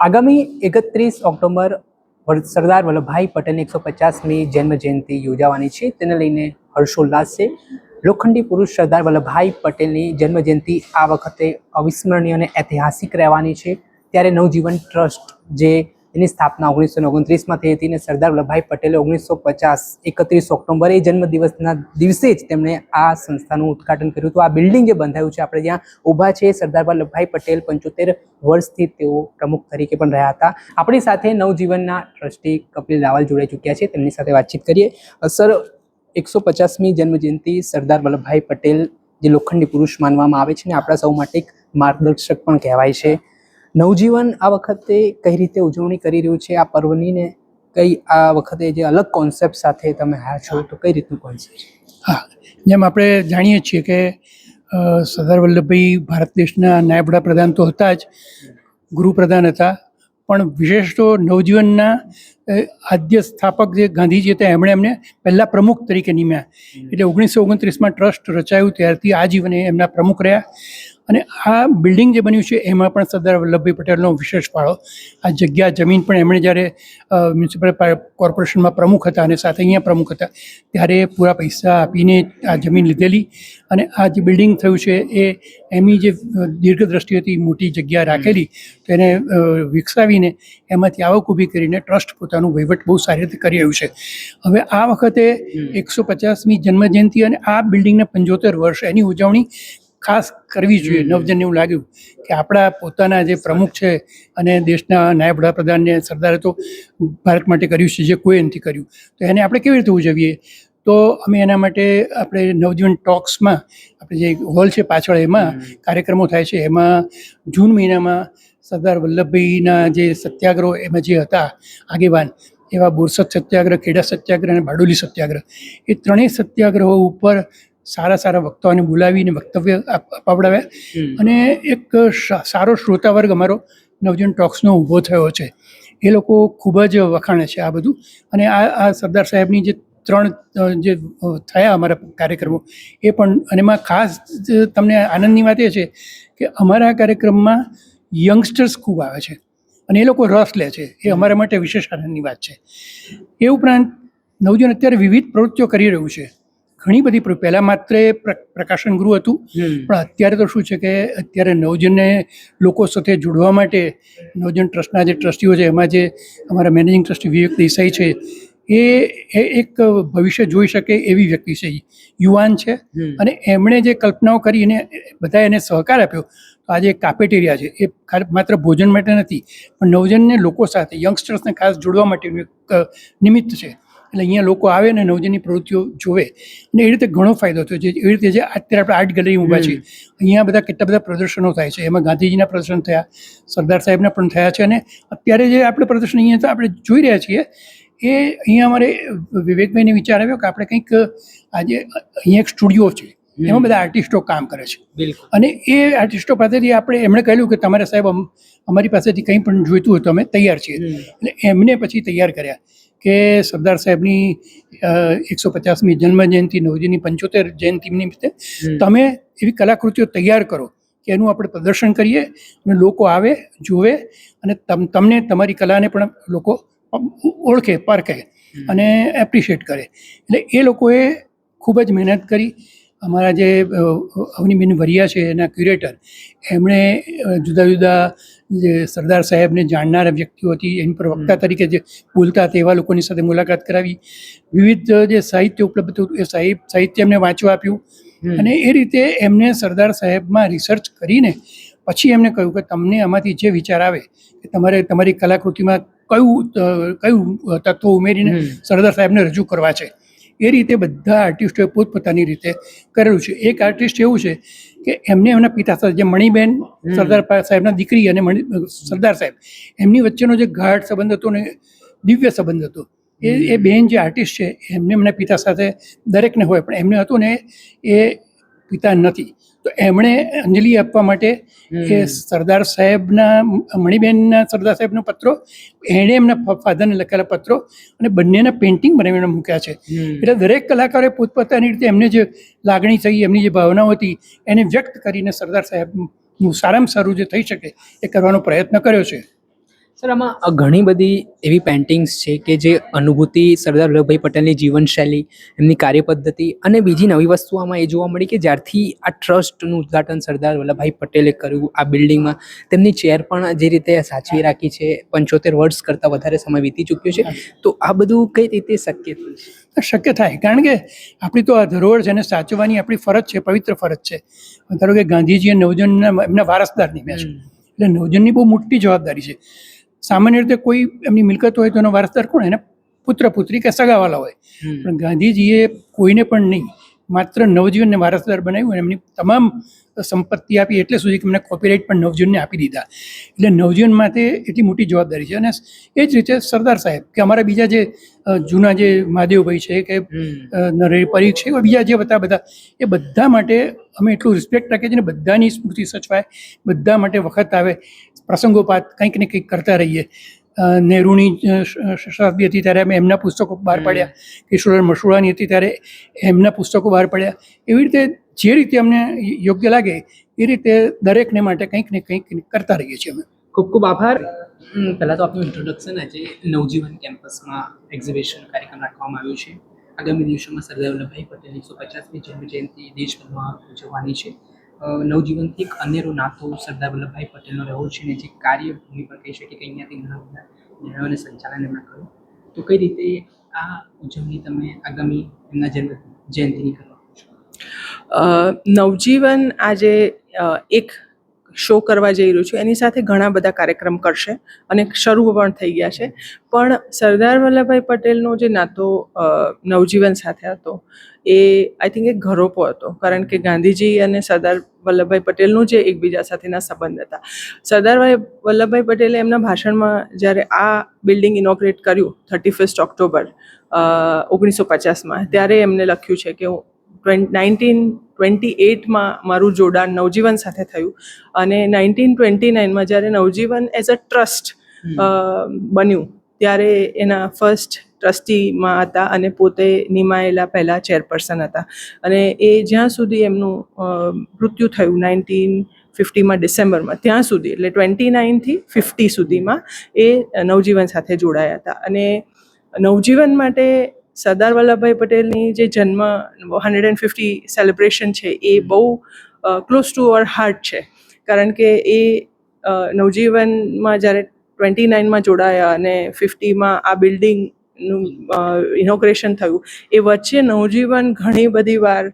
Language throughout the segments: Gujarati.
આગામી એકત્રીસ ઓક્ટોબર સરદાર વલ્લભભાઈ પટેલની એકસો પચાસમી જન્મ જયંતિ યોજાવાની છે. તેને લઈને હર્ષોલ્લાસ છે. લોખંડી પુરુષ સરદાર વલ્લભભાઈ પટેલની જન્મ જયંતિ આ વખતે અવિસ્મરણીય અને ઐતિહાસિક રહેવાની છે. ત્યારે નવજીવન ટ્રસ્ટ જે એની સ્થાપના ઓગણીસો ઓગણત્રીસમાં થઈ હતી અને સરદાર વલ્લભભાઈ પટેલે ઓગણીસો પચાસ એકત્રીસ ઓક્ટોબરે જન્મદિવસના દિવસે જ તેમણે આ સંસ્થાનું ઉદ્ઘાટન કર્યું હતું. આ બિલ્ડિંગ જે બંધાયું છે, આપણે જ્યાં ઊભા છે સરદાર વલ્લભભાઈ પટેલ પંચોતેર વર્ષથી તેઓ પ્રમુખ તરીકે પણ રહ્યા હતા. આપણી સાથે નવજીવનના ટ્રસ્ટી કપિલ રાવલ જોડાઈ ચૂક્યા છે. તેમની સાથે વાતચીત કરીએ. સર, એકસો પચાસમી જન્મજયંતિ સરદાર વલ્લભભાઈ પટેલ જે લોખંડી પુરુષ માનવામાં આવે છે ને, આપણા સૌ માટે એક માર્ગદર્શક પણ કહેવાય છે. નવજીવન આ વખતે કઈ રીતે ઉજવણી કરી રહ્યું છે? આ પર્વની ને કઈ આ વખતે જે અલગ કોન્સેપ્ટ સાથે તમે હા છો તો કઈ રીતનું કોન્સેપ્ટ હા જેમ આપણે જાણીએ છીએ કે સરદાર વલ્લભભાઈ ભારત દેશના નાયબ વડાપ્રધાન તો હતા જ ગૃહપ્રધાન હતા. પણ વિશેષ તો નવજીવનના આદ્ય સ્થાપક જે ગાંધીજી હતા એમણે એમને પહેલાં પ્રમુખ તરીકે નિમ્યા. એટલે ઓગણીસો ઓગણત્રીસમાં ટ્રસ્ટ રચાયું ત્યારથી આજીવન એ એમના પ્રમુખ રહ્યા. અને આ બિલ્ડિંગ જે બન્યું છે એમાં પણ સરદાર વલ્લભભાઈ પટેલનો વિશેષ ફાળો. આ જગ્યા જમીન પણ એમણે જ્યારે મ્યુનિસિપલ કોર્પોરેશનમાં પ્રમુખ હતા અને સાથે અહીંયા પ્રમુખ હતા ત્યારે પૂરા પૈસા આપીને આ જમીન લીધેલી અને આ જે બિલ્ડિંગ થયું છે એ એમની જે દીર્ઘ દીર્ઘદ્રષ્ટિ હતી મોટી જગ્યા રાખેલી તો એને વિકસાવીને એમાંથી આવક ઊભી કરીને ટ્રસ્ટ પોતાનું વહીવટ બહુ સારી રીતે કરી રહ્યું છે. હવે આ વખતે એકસો પચાસમી જન્મજયંતિ અને આ બિલ્ડિંગના પંચોતેર વર્ષ એની ઉજવણી ખાસ કરવી જોઈએ. નવજનને એવું લાગ્યું કે આપણા પોતાના જે પ્રમુખ છે અને દેશના નાયબ વડાપ્રધાનને સરદારે તો ભારત માટે કર્યું છે જે કોઈ નથી કર્યું. તો એને આપણે કેવી રીતે ઉજવીએ? તો અમે એના માટે આપણે નવજીવન ટોક્સમાં આપણે જે હોલ છે પાછળ એમાં કાર્યક્રમો થાય છે. એમાં જૂન મહિનામાં સરદાર વલ્લભભાઈના જે સત્યાગ્રહો એમાં જે હતા આગેવાન એવા બોરસદ સત્યાગ્રહ ખેડા સત્યાગ્રહ અને બારડોલી સત્યાગ્રહ. એ ત્રણેય સત્યાગ્રહો ઉપર સારા સારા વક્તાઓને બોલાવીને વક્તવ્ય અપાવડાવ્યા. અને એક સારો શ્રોતા વર્ગ અમારો નવજન ટોક્સનો ઊભો થયો છે. એ લોકો ખૂબ જ વખાણે છે આ બધું. અને આ આ સરદાર સાહેબની જે ત્રણ જે થયા અમારા કાર્યક્રમો એ પણ અને એમાં ખાસ તમને આનંદની વાત એ છે કે અમારા કાર્યક્રમમાં યંગસ્ટર્સ ખૂબ આવે છે. અને એ લોકો રસ લે છે. એ અમારા માટે વિશેષ આનંદની વાત છે. એ ઉપરાંત નવજન અત્યારે વિવિધ પ્રવૃત્તિઓ કરી રહ્યું છે. ઘણી બધી પહેલાં માત્ર પ્ર- પ્રકાશન ગૃહ હતું. પણ અત્યારે તો શું છે કે અત્યારે નવજનને લોકો સાથે જોડવા માટે નવજન ટ્રસ્ટના જે ટ્રસ્ટીઓ છે એમાં જે અમારા મેનેજિંગ ટ્રસ્ટી વિવેક દેસાઈ છે એ એ એક ભવિષ્ય જોઈ શકે એવી વ્યક્તિ છે યુવાન છે. અને એમણે જે કલ્પનાઓ કરી એને બધા એને સહકાર આપ્યો. તો આજે કાપેટેરિયા છે એ ખાલી માત્ર ભોજન માટે નથી પણ નવજનને લોકો સાથે યંગસ્ટર્સને ખાસ જોડવા માટેનું એક નિમિત્ત છે. એટલે અહીંયા લોકો આવે ને નવજનની પ્રવૃત્તિઓ જોવે અને એ રીતે ઘણો ફાયદો થયો છે. એવી રીતે જે અત્યારે આપણે આર્ટ ગેલેરી ઊભા છીએ અહીંયા બધા કેટલા બધા પ્રદર્શનો થાય છે. એમાં ગાંધીજીના પ્રદર્શન થયા સરદાર સાહેબના પણ થયા છે અને અત્યારે જે આપણે પ્રદર્શન અહીંયા તો આપણે જોઈ રહ્યા છીએ એ અહીંયા અમારે વિવેકભાઈને વિચાર આવ્યો કે આપણે કંઈક આજે અહીંયા એક સ્ટુડિયો છે એમાં બધા આર્ટિસ્ટો કામ કરે છે. અને એ આર્ટિસ્ટો પાસેથી આપણે એમણે કહ્યું કે તમારે સાહેબ અમ- અમારી પાસેથી કંઈ પણ જોઈતું હોય તો અમે તૈયાર છીએ. એટલે એમને પછી તૈયાર કર્યા. કે સરદાર સાહેબની એકસો પચાસમી જન્મ જયંતિ નવજીની પંચોતેર જયંતિ નિમિત્તે તમે એવી કલાકૃતિઓ તૈયાર કરો કે એનું આપણે પ્રદર્શન કરીએ અને લોકો આવે જુએ અને તમ તમને તમારી કલાને પણ લોકો ઓળખે પારખે અને એપ્રિશિએટ કરે. એટલે એ લોકોએ ખૂબ જ મહેનત કરી. અમારા જે અવનીબેન વરિયા છે એના ક્યુરેટર એમણે જુદા જુદા જે સરદાર સાહેબને જાણનાર વ્યક્તિઓ હતી એની પર વક્તા તરીકે જે બોલતા હતા એવા લોકોની સાથે મુલાકાત કરાવી. વિવિધ જે સાહિત્ય ઉપલબ્ધ હતું એ સાહિત્ય સાહિત્ય એમને વાંચવા આપ્યું. અને એ રીતે એમને સરદાર સાહેબમાં રિસર્ચ કરીને પછી એમને કહ્યું કે તમને આમાંથી જે વિચાર આવે કે તમારે તમારી કલાકૃતિમાં કયું કયું તત્વ ઉમેરીને સરદાર સાહેબને રજૂ કરવા છે? એ રીતે બધા આર્ટિસ્ટોએ પોતપોતાની રીતે કરેલું છે. એક આર્ટિસ્ટ એવું છે કે એમને એમના પિતા સાથે જે મણિબેન સરદાર પા- સાહેબના દીકરી અને મણિ સરદાર સાહેબ એમની વચ્ચેનો જે ગાઢ સંબંધ હતો ને દિવ્ય સંબંધ હતો એ એ બેન જે આર્ટિસ્ટ છે એમને એમના પિતા સાથે દરેકને હોય પણ એમને હતું ને એ પિતા નથી. તો એમણે અંજલિ આપવા માટે એ સરદાર સાહેબના મણિબેનના સરદાર સાહેબનો પત્રો એણે એમના ફાધરને લખેલા પત્રો અને બંનેના પેઇન્ટિંગ બનાવીને મૂક્યા છે. એટલે દરેક કલાકારે પોતપોતાની રીતે એમને જે લાગણી થઈ એમની જે ભાવનાઓ હતી એને વ્યક્ત કરીને સરદાર સાહેબનું સારામાં સારું જે થઈ શકે એ કરવાનો પ્રયત્ન કર્યો છે. સર આમાં ઘણી બધી એવી પેઇન્ટિંગ્સ છે કે જે અનુભૂતિ સરદાર વલ્લભભાઈ પટેલની જીવનશૈલી એમની કાર્યપદ્ધતિ અને બીજી નવી વસ્તુ આમાં એ જોવા મળી કે જ્યારથી આ ટ્રસ્ટનું ઉદ્ઘાટન સરદાર વલ્લભભાઈ પટેલે કર્યું આ બિલ્ડિંગમાં તેમની ચેર પણ જે રીતે સાચવી રાખી છે પંચોતેર વર્ષ કરતાં વધારે સમય વીતી ચૂક્યો છે તો આ બધું કઈ રીતે શક્ય થયું છે? શક્ય થાય. કારણ કે આપણી તો આ ધરોહર છે એને સાચવવાની આપણી ફરજ છે પવિત્ર ફરજ છે. ધારો કે ગાંધીજી અને નવજનના એમના વારસદારની મેં એટલે નવજનની બહુ મોટી જવાબદારી છે. સામાન્ય રીતે કોઈ એમની મિલકત હોય તો એનો વારસદાર કોણ? એને પુત્ર પુત્રી કે સગાવાલા હોય. પણ ગાંધીજીએ કોઈને પણ નહીં માત્ર નવજીવનને વારસદાર બનાવ્યું અને એમની તમામ સંપત્તિ આપી એટલે સુધી કે મને કોપીરાઇટ પણ નવજીવનને આપી દીધા. એટલે નવજીવન માટે એટલી મોટી જવાબદારી છે. અને એ જ રીતે સરદાર સાહેબ કે અમારા બીજા જે જૂના જે મહાદેવભાઈ છે કે નરેશ પરીખ છે બીજા જે હતા બધા એ બધા માટે અમે એટલું રિસ્પેક્ટ રાખીએ છીએ બધાની સ્મૃતિ સચવાય બધા માટે વખત આવે પ્રસંગોપાત કંઈક ને કંઈક કરતા રહીએ. નહેરુની શતાબ્દી હતી ત્યારે અમે એમના પુસ્તકો બહાર પાડ્યા. કિશોરલાલ મશહુરાની હતી ત્યારે એમના પુસ્તકો બહાર પાડ્યા. એવી રીતે જે રીતે અમને યોગ્ય લાગે એ રીતે દરેકને માટે કંઈક ને કંઈક કરતા રહીએ છીએ અમે. ખૂબ ખૂબ આભાર. પહેલાં તો આપનું ઇન્ટ્રોડક્શન આજે નવજીવન કેમ્પસમાં એક્ઝિબિશન કાર્યક્રમ રાખવામાં આવ્યો છે. આગામી દિવસોમાં સરદાર વલ્લભભાઈ પટેલની એકસો પચાસમી જન્મ જયંતિ દેશભરમાં ઉજવવાની છે. નવજીવનથી એક અનેરો નાતો સરદાર વલ્લભભાઈ પટેલનો રહ્યો છે અને જે કાર્યભૂમિ પણ કહી શકીએ કે અહીંયાથી ઘણા બધા નિર્ણયોને સંચાલન એમણે કર્યું. તો કઈ રીતે આ ઉજવણી તમે આગામી એમના જન્મ, જયંતિની કરવા નવજીવન આજે એક શો કરવા જઈ રહ્યું છું. એની સાથે ઘણા બધા કાર્યક્રમ કરશે અને શરૂ પણ થઈ ગયા છે. પણ સરદાર વલ્લભભાઈ પટેલનો જે નાતો નવજીવન સાથે હતો, એ આઈ થિંક એક ઘરોપો હતો. કારણ કે ગાંધીજી અને સરદાર વલ્લભભાઈ પટેલનું જે એકબીજા સાથેના સંબંધ હતા. સરદાર વલ્લભભાઈ પટેલે એમના ભાષણમાં જ્યારે આ બિલ્ડિંગ ઇનોગ્રેટ કર્યું થર્ટી ફર્સ્ટ ઓક્ટોબર ઓગણીસો પચાસમાં, ત્યારે એમને લખ્યું છે કે હું નાઇન્ટીન ટ્વેન્ટી એટમાં મારું જોડાણ નવજીવન સાથે થયું. અને નાઇન્ટીન ટ્વેન્ટી નાઇનમાં જ્યારે નવજીવન એઝ અ ટ્રસ્ટ બન્યું ત્યારે એના ફર્સ્ટ ટ્રસ્ટીમાં હતા અને પોતે નિમાયેલા પહેલાં ચેરપર્સન હતા. અને એ જ્યાં સુધી એમનું મૃત્યુ થયું નાઇન્ટીન ફિફ્ટીમાં ડિસેમ્બરમાં ત્યાં સુધી એટલે ટ્વેન્ટી નાઇનથી ફિફ્ટી સુધીમાં એ નવજીવન સાથે જોડાયા હતા. અને નવજીવન માટે સરદાર વલ્લભભાઈ પટેલની જે જન્મ હંડ્રેડ એન્ડ ફિફ્ટી સેલિબ્રેશન છે એ બહુ ક્લોઝ ટુ અવર હાર્ટ છે. કારણ કે એ નવજીવનમાં જ્યારે ટ્વેન્ટી નાઇનમાં જોડાયા અને ફિફ્ટીમાં આ બિલ્ડિંગનું ઇનોગ્રેશન થયું એ વચ્ચે નવજીવન ઘણી બધી વાર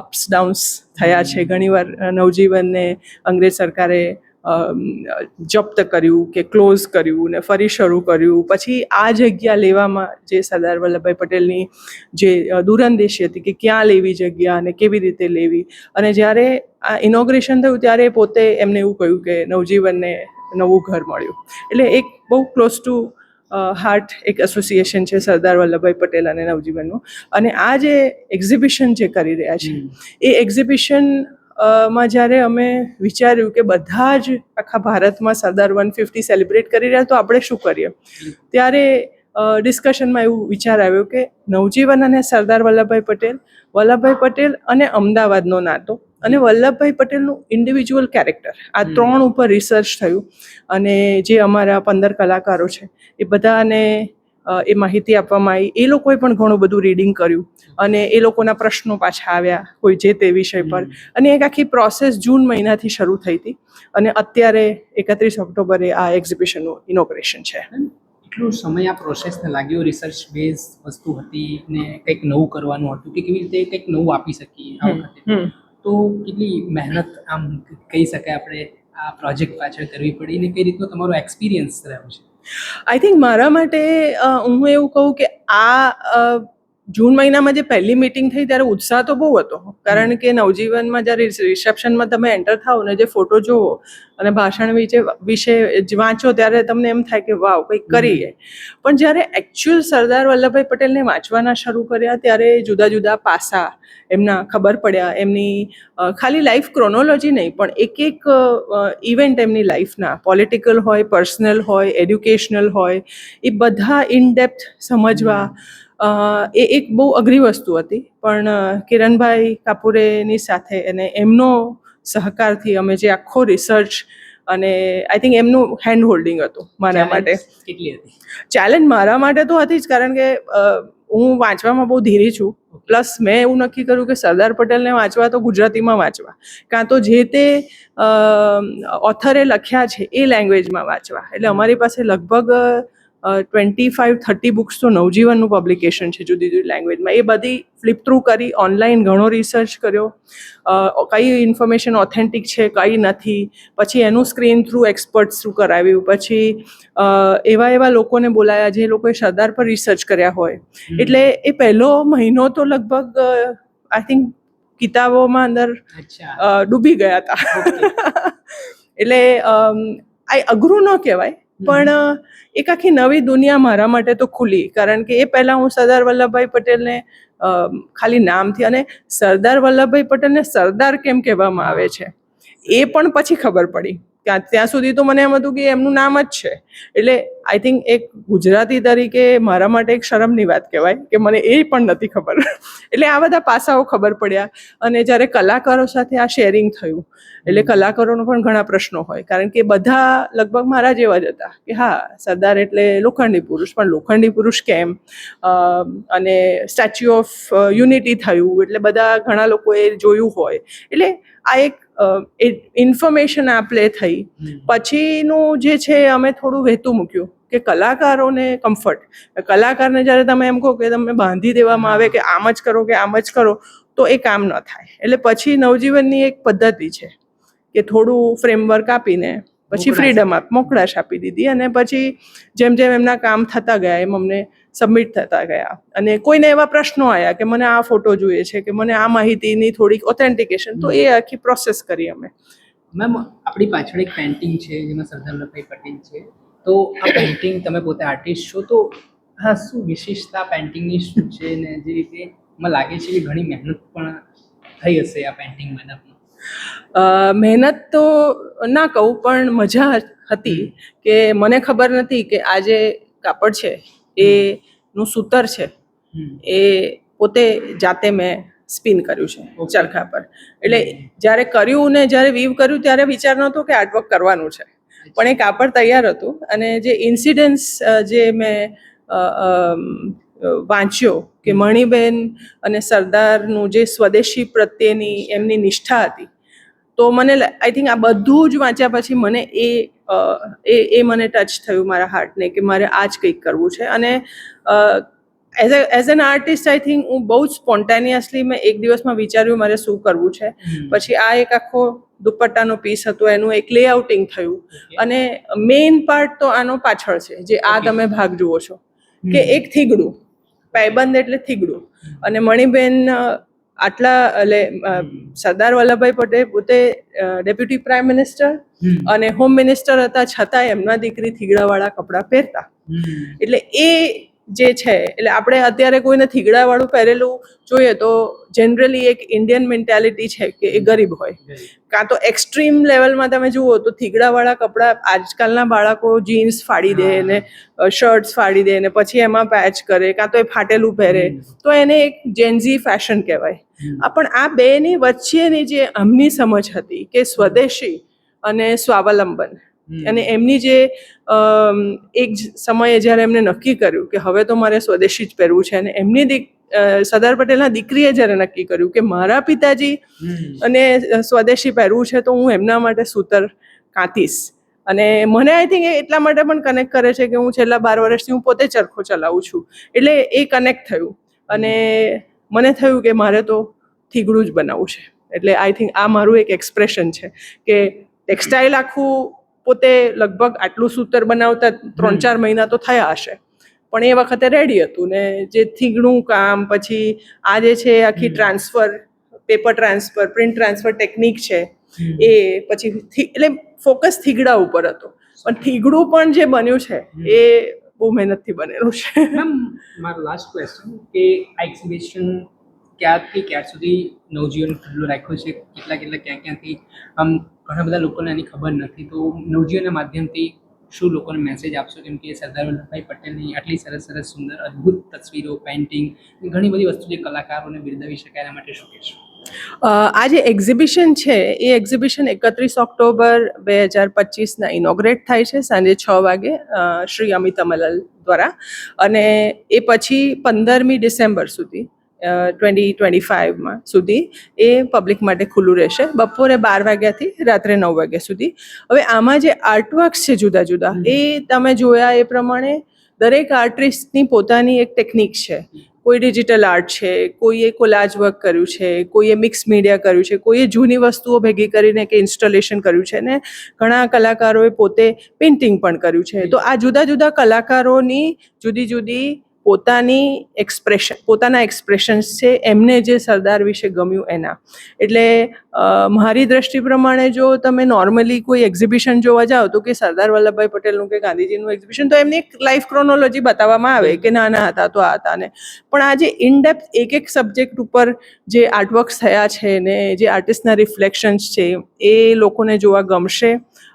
અપ્સ ડાઉન્સ થયા છે. ઘણીવાર નવજીવનને અંગ્રેજ સરકારે જપ્ત કર્યું કે ક્લોઝ કર્યું ને ફરી શરૂ કર્યું. પછી આ જગ્યા લેવામાં જે સરદાર વલ્લભભાઈ પટેલની જે દૂરંદેશી હતી કે ક્યાં લેવી જગ્યા અને કેવી રીતે લેવી. અને જ્યારે આ ઇનોગ્રેશન થયું ત્યારે પોતે એમને એવું કહ્યું કે નવજીવનને નવું ઘર મળ્યું. એટલે એક બહુ ક્લોઝ ટુ હાર્ટ એક એસોસિએશન છે સરદાર વલ્લભભાઈ પટેલ અને નવજીવનનું. અને આ જે એક્ઝિબિશન જે કરી રહ્યા છે એ એક્ઝિબિશન માં જ્યારે અમે વિચાર્યું કે બધા જ આખા ભારતમાં સરદાર વન ફિફ્ટી સેલિબ્રેટ કરી રહ્યા તો આપણે શું કરીએ? ત્યારે ડિસ્કશનમાં એવું વિચાર આવ્યો કે નવજીવન અને સરદાર વલ્લભભાઈ પટેલ વલ્લભભાઈ પટેલ અને અમદાવાદનો નાતો અને વલ્લભભાઈ પટેલનું ઇન્ડિવિજ્યુઅલ કેરેક્ટર આ ત્રણ ઉપર રિસર્ચ થયું અને જે અમારા પંદર કલાકારો છે એ બધાને એ માહિતી આપવામાં આવી. એ લોકોએ પણ ઘણું બધું રીડિંગ કર્યું અને એ લોકોના પ્રશ્નો પાછા આવ્યા કોઈ જે તે વિષય પર. અને એક આખી પ્રોસેસ જૂન મહિનાથી શરૂ થઈ હતી અને અત્યારે એકત્રીસ ઓક્ટોબરે આ એક્ઝિબિશનનું ઇનોગ્રેશન છે. કેટલો સમય આ પ્રોસેસને લાગ્યો? રિસર્ચ બેઝ વસ્તુ હતી ને કંઈક નવું કરવાનું હતું કે કેવી રીતે કંઈક નવું આપી શકીએ આ વખતે? તો કેટલી મહેનત આમ કહી શકાય આપણે આ પ્રોજેક્ટ પાછળ કરવી પડી ને કઈ રીતનો તમારો એક્સપિરિયન્સ રહ્યો છે? આઈ થિંક મારા માટે હું એવું કહું કે આ જૂન મહિનામાં જે પહેલી મિટિંગ થઈ ત્યારે ઉત્સાહ તો બહુ હતો. કારણ કે નવજીવનમાં જ્યારે રિસેપ્શનમાં તમે એન્ટર થાઓ ને જે ફોટો જુઓ અને ભાષણ વિશે વિશે વાંચો ત્યારે તમને એમ થાય કે વાવ કંઈક કરીએ. પણ જ્યારે એકચ્યુઅલ સરદાર વલ્લભભાઈ પટેલને વાંચવાના શરૂ કર્યા ત્યારે જુદા જુદા પાસા એમના ખબર પડ્યા. એમની ખાલી લાઈફ ક્રોનોલોજી નહીં પણ એક એક ઇવેન્ટ એમની લાઈફના પોલિટિકલ હોય પર્સનલ હોય એડ્યુકેશનલ હોય એ બધા ઇન ડેપ્થ સમજવા એ એક બહુ અઘરી વસ્તુ હતી. પણ કિરણભાઈ કાપુરેની સાથે અને એમનો સહકારથી અમે જે આખો રિસર્ચ અને આઈ થિંક એમનું હેન્ડ હોલ્ડિંગ હતું મારા માટે. કેટલી હતી? ચેલેન્જ મારા માટે તો હતી જ કારણ કે હું વાંચવામાં બહુ ધીરી છું. પ્લસ મેં એવું નક્કી કર્યું કે સરદાર પટેલને વાંચવા તો ગુજરાતીમાં વાંચવા. કાં તો જે તે ઓથરે લખ્યા છે એ લેંગ્વેજમાં વાંચવા. એટલે અમારી પાસે લગભગ ટ્વેન્ટી ફાઇવ થર્ટી બુક્સ તો નવજીવનનું પબ્લિકેશન છે જુદી જુદી લેંગ્વેજમાં એ બધી ફ્લિપ થ્રુ કરી ઓનલાઈન ઘણો રિસર્ચ કર્યો. કઈ ઇન્ફોર્મેશન ઓથેન્ટિક છે કઈ નથી. પછી એનું સ્ક્રીન થ્રુ એક્સપર્ટ થ્રુ કરાવ્યું. પછી એવા એવા લોકોને બોલાયા જે લોકોએ સરદાર પર રિસર્ચ કર્યા હોય. એટલે એ પહેલો મહિનો તો લગભગ આઈ થિંક કિતાબોમાં અંદર ડૂબી ગયા હતા. એટલે આ અઘરું ન કહેવાય. પણ એક આખી નવી દુનિયા મારા માટે તો ખુલી. કારણ કે એ પહેલાં હું સરદાર વલ્લભભાઈ પટેલને ખાલી નામથી અને સરદાર વલ્લભભાઈ પટેલને સરદાર કેમ કહેવામાં આવે છે? એ પણ પછી ખબર પડી. ત્યાં ત્યાં સુધી તો મને એમ હતું કે એમનું નામ જ છે. એટલે આઈ થિંક એક ગુજરાતી તરીકે મારા માટે એક શરમની વાત કહેવાય કે મને એ પણ નથી ખબર. એટલે આ બધા પાસાઓ ખબર પડ્યા અને જ્યારે કલાકારો સાથે આ શેરિંગ થયું, એટલે કલાકારોનો પણ ઘણા પ્રશ્નો હોય. કારણ કે બધા લગભગ મારા જેવા જ હતા કે હા, સરદાર એટલે લોખંડી પુરુષ, પણ લોખંડી પુરુષ કેમ? અને સ્ટેચ્યુ ઓફ યુનિટી થયું, એટલે બધા ઘણા લોકોએ જોયું હોય. એટલે આ એક ઇન્ફોર્મેશન આપલે થઈ. પછીનું જે છે અમે થોડું વહેતું મૂક્યું કે કલાકારોને કમ્ફર્ટ કલાકારને જ્યારે તમે એમ કહો કે તમે બાંધી દેવામાં આવે કે આમ જ કરો કે આમ જ કરો તો એ કામ ન થાય. એટલે પછી નવજીવનની એક પદ્ધતિ છે કે થોડું ફ્રેમવર્ક આપીને પછી. ફ્રીડમ આપ મોકળાશ આપી દીધી અને પછી જેમ જેમ એમના કામ થતા ગયા એમ અમને સબમિટ થતા ગયા. અને કોઈને એવા પ્રશ્નો આવ્યા કે મને આ ફોટો જોઈએ છે કે મને આ માહિતીની થોડીક ઓથેન્ટિકેશન તો એ આખી પ્રોસેસ કરી અમે. મેમ આપણી પાછળ એક પેન્ટિંગ છે જેમાં સરદાર વલ્લભભાઈ પટેલ છે. તો આ પેન્ટિંગ તમે પોતે આર્ટિસ્ટ છો તો હા શું વિશેષતા પેન્ટિંગની શું છે ને જે રીતે મને લાગે છે કે ઘણી મહેનત પણ થઈ હશે આ પેન્ટિંગ બનાવવામાં મહેનત તો ના કહું પણ મજા હતી કે મને ખબર નથી કે આ જે કાપડ છે એ નું સૂતર છે એ પોતે જાતે મેં સ્પિન કર્યું છે ચરખા પર. એટલે જ્યારે કર્યું ને જ્યારે વીવ કર્યું ત્યારે વિચાર નહોતો કે આર્ટવર્ક કરવાનું છે. પણ એ કાપડ તૈયાર હતું અને જે ઇન્સિડન્સ જે મેં વાંચ્યો કે મણિબેન અને સરદારનું જે સ્વદેશી પ્રત્યેની એમની નિષ્ઠા હતી. તો મને આઈ થિંક આ બધું જ વાંચ્યા પછી મને એ એ એ મને ટચ થયું મારા હાર્ટને કે મારે આ જ કંઈક કરવું છે. અને as as an artist I think હું બહુ જ સ્પોન્ટેનિયસલી મેં એક દિવસમાં વિચાર્યું મારે શું કરવું છે. પછી આ એક આખો દુપટ્ટાનો પીસ હતો એનું એક લેઆઉટિંગ થયું. અને મેઇન પાર્ટ તો આનો પાછળ છે જે આ તમે ભાગ જુઓ છો. કે એક થીગડું. પાયબંધ એટલે થીગડું. અને મણિબેન આટલા એટલે સરદાર વલ્લભભાઈ પટેલ પોતે ડેપ્યુટી પ્રાઇમ મિનિસ્ટર અને હોમ મિનિસ્ટર હતા છતાં એમના દીકરી થીગડાવાળા કપડાં પહેરતા. એટલે એ જે છે એટલે આપણે અત્યારે કોઈને થીગડાવાળું પહેરેલું જોઈએ તો જનરલી એક ઇન્ડિયન મેન્ટાલિટી છે કે એ ગરીબ હોય. કાં તો એક્સ્ટ્રીમ લેવલમાં તમે જુઓ તો થીગડાવાળા કપડાં આજકાલના બાળકો જીન્સ ફાડી દે ને શર્ટ્સ ફાડી દે ને પછી એમાં પેચ કરે કાં તો એ ફાટેલું પહેરે. તો એને એક જેન્ઝી ફેશન કહેવાય. પણ આ બેની વચ્ચેની જે આમની સમજ હતી કે સ્વદેશી અને સ્વાવલંબન. અને એમની જે એક સમયે જ્યારે એમને નક્કી કર્યું કે હવે તો મારે સ્વદેશી જ પહેરવું છે અને એમની દીક સરદાર પટેલના દીકરીએ જ્યારે નક્કી કર્યું કે મારા પિતાજી અને સ્વદેશી પહેરવું છે તો હું એમના માટે સૂતર કાંતીશ. અને મને આઈ થિંક એ એટલા માટે પણ કનેક્ટ કરે છે કે હું છેલ્લા બાર વર્ષથી હું પોતે ચરખો ચલાવું છું. એટલે એ કનેક્ટ થયું. અને મને થયું કે મારે તો થીગડું જ બનાવવું છે. એટલે આઈ થિંક આ મારું એક એક્સપ્રેશન છે કે ટેક્સટાઇલ આખું પોતે લગભગ આટલું સૂતર બનાવતા ત્રણ ચાર મહિના તો થયા હશે. પણ એ વખતે રેડી હતું ને જે થીગડું કામ પછી આ જે છે આખી transfer paper transfer print transfer technique છે એ પછી એટલે ફોકસ થીગડા ઉપર હતો. પણ થીગડું પણ જે બન્યું છે એ બહુ મહેનતથી બનેલું છે. મેમ મારો લાસ્ટ ક્વેશ્ચન કે આ એક્ઝિબિશન ક્યારથી ક્યાર સુધી નવજીવન ખુલ્લું રાખ્યું છે? કેટલા કેટલા ક્યાં ક્યાંથી આમ ઘણા બધા લોકોને એની ખબર નથી. તો નવજીઓના માધ્યમથી શું લોકોને મેસેજ આપશો? કેમ કે સરદાર વલ્લભભાઈ પટેલની આટલી સરસ સરસ સુંદર અદ્ભુત તસવીરો પેઇન્ટિંગ ઘણી બધી વસ્તુ જે કલાકારોને બિરદાવી શકાય એના માટે શું કહેશો? આ જે એક્ઝિબિશન છે, એ એક્ઝિબિશન એકત્રીસ ઓક્ટોબર બે હજાર પચીસના ઇનોગ્રેટ થાય છે, સાંજે છ વાગે શ્રી અમિત અમલલ દ્વારા. અને એ પછી પંદરમી ડિસેમ્બર સુધી. ટ્વેન્ટી ટ્વેન્ટી ફાઇવમાં સુધી એ પબ્લિક માટે ખુલ્લું રહેશે. બપોરે બાર વાગ્યાથી રાત્રે નવ વાગ્યા સુધી. હવે આમાં જે આર્ટવર્ક્સ છે જુદા જુદા એ તમે જોયા એ પ્રમાણે દરેક આર્ટિસ્ટની પોતાની એક ટેકનિક છે. કોઈ ડિજિટલ આર્ટ છે કોઈએ કોલાજ વર્ક કર્યું છે કોઈએ મિક્સ મીડિયા કર્યું છે કોઈએ જૂની વસ્તુઓ ભેગી કરીને કે ઇન્સ્ટોલેશન કર્યું છે ને ઘણા કલાકારોએ પોતે પેઇન્ટિંગ પણ કર્યું છે. તો આ જુદા જુદા કલાકારોની જુદી જુદી પોતાની એક્સપ્રેશન પોતાના એક્સપ્રેશન્સ છે, એમને જે સરદાર વિશે ગમ્યું એના. એટલે મારી દ્રષ્ટિ પ્રમાણે જો તમે નોર્મલી કોઈ એક્ઝિબિશન જોવા જાઓ તો કે સરદાર વલ્લભભાઈ પટેલનું કે ગાંધીજીનું એક્ઝિબિશન તો એમની એક લાઈફ ક્રોનોલોજી બતાવવામાં આવે કે નાના હતા તો આ હતા ને. પણ આજે ઇનડેપ્થ એક એક સબ્જેક્ટ ઉપર જે આર્ટવર્ક્સ થયા છે ને, જે આર્ટિસ્ટના રિફ્લેક્શન્સ છે, એ લોકોને જોવા ગમશે.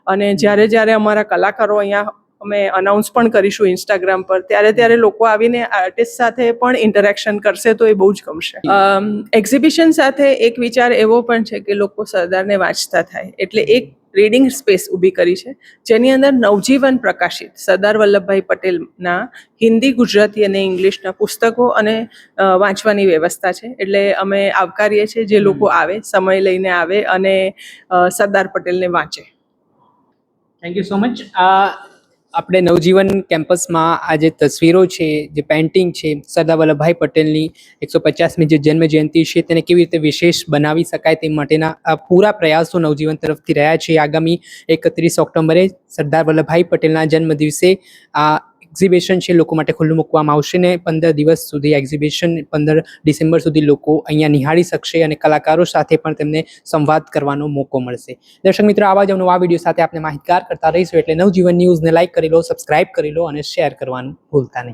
અને જ્યારે જ્યારે અમારા કલાકારો અહીંયા અમે અનાઉન્સ પણ કરીશું ઇન્સ્ટાગ્રામ પર. ત્યારે ત્યારે લોકો આવીને આર્ટિસ્ટ સાથે પણ ઇન્ટરેક્શન કરશે તો એ બહુ જ ગમશે. એક્ઝિબિશન સાથે એક વિચાર એવો પણ છે કે લોકો સરદારને વાંચતા થાય. એટલે એક રીડિંગ સ્પેસ ઊભી કરી છે જેની અંદર નવજીવન પ્રકાશિત સરદાર વલ્લભભાઈ પટેલના હિન્દી ગુજરાતી અને ઇંગ્લિશના પુસ્તકો અને વાંચવાની વ્યવસ્થા છે. એટલે અમે આવકારીએ છીએ જે લોકો આવે સમય લઈને આવે અને સરદાર પટેલને વાંચે. થેન્ક યુ સો મચ આપણે નવજીવન કેમ્પસમાં આ જે તસવીરો છે, જે પેઇન્ટિંગ છે, સરદાર વલ્લભભાઈ પટેલની એકસો પચાસમી જે જન્મ જયંતિ છે, તેને કેવી રીતે વિશેષ બનાવી શકાય તે માટેના આ પૂરા પ્રયાસો નવજીવન તરફથી રહ્યા છે. આગામી એકત્રીસ ઓક્ટોબરે સરદાર વલ્લભભાઈ પટેલના જન્મ દિવસે આ એક્ઝિબિશન છે, લોકો માટે ખુલ્લું મૂકવામાં આવશે ને પંદર દિવસ સુધી એક્ઝિબિશન પંદર ડિસેમ્બર સુધી લોકો અહીંયા નિહાળી શકશે અને કલાકારો સાથે પણ તેમને સંવાદ કરવાનો મોકો મળશે. દર્શક મિત્રો, આવા જ નવા વીડિયો સાથે આપણે માહિતગાર કરતા રહીશું એટલે નવજીવન ન્યૂઝને લાઇક કરી લો સબસ્ક્રાઇબ કરી લો અને શેર કરવાનું ભૂલતા નહીં.